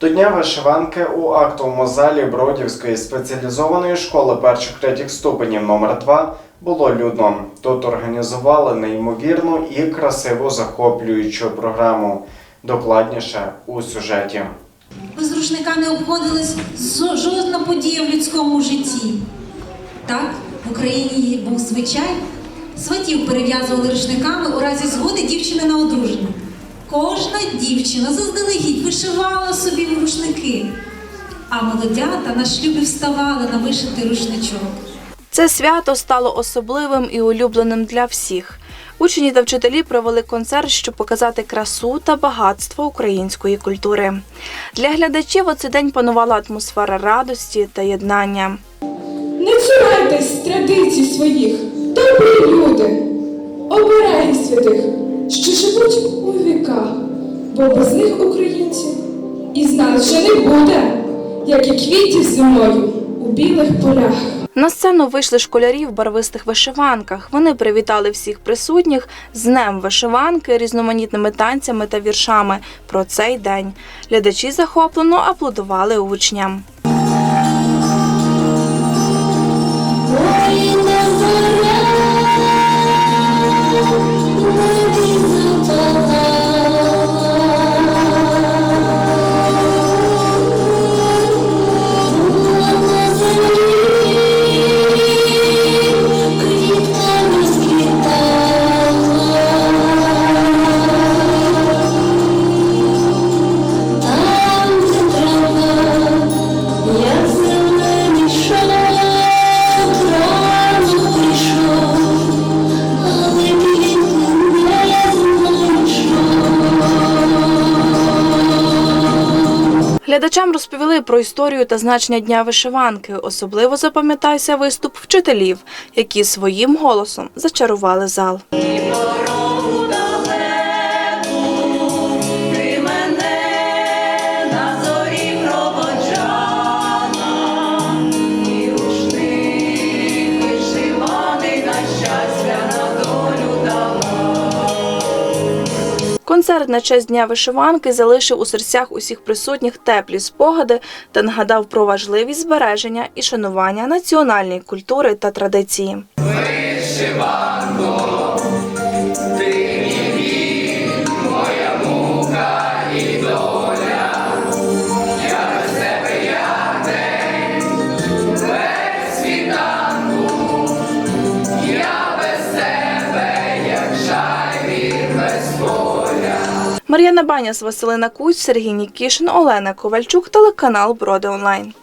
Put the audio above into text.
До Дня вишиванки у актовому залі Бродівської спеціалізованої школи перших третіх ступенів номер 2 було людно. Тут організували неймовірну і красиву захоплюючу програму. Докладніше у сюжеті. Без рушника не обходилась жодна подія в людському житті. Так, в Україні був звичай. Сватів перев'язували рушниками у разі згоди дівчини на одруження. Кожна дівчина заздалегідь вишивала собі рушники, а молодята на шлюбі вставали на вишитий рушничок. Це свято стало особливим і улюбленим для всіх. Учні та вчителі провели концерт, щоб показати красу та багатство української культури. Для глядачів у цей день панувала атмосфера радості та єднання. Не цурайтесь традицій своїх, добрі люди, оберегів святих, що живуть у віках, бо без них українців і знать вже не буде, як і квітів зимою у білих полях. На сцену вийшли школярі в барвистих вишиванках. Вони привітали всіх присутніх з днем вишиванки, різноманітними танцями та віршами про цей день. Глядачі захоплено аплодували учням. Глядачам розповіли про історію та значення дня вишиванки. Особливо запам'ятався виступ вчителів, які своїм голосом зачарували зал. Концерт на честь дня вишиванки залишив у серцях усіх присутніх теплі спогади та нагадав про важливість збереження і шанування національної культури та традиції. Мар'яна Баняс, Василина Куць, Сергій Нікішин, Олена Ковальчук, телеканал Броди Онлайн.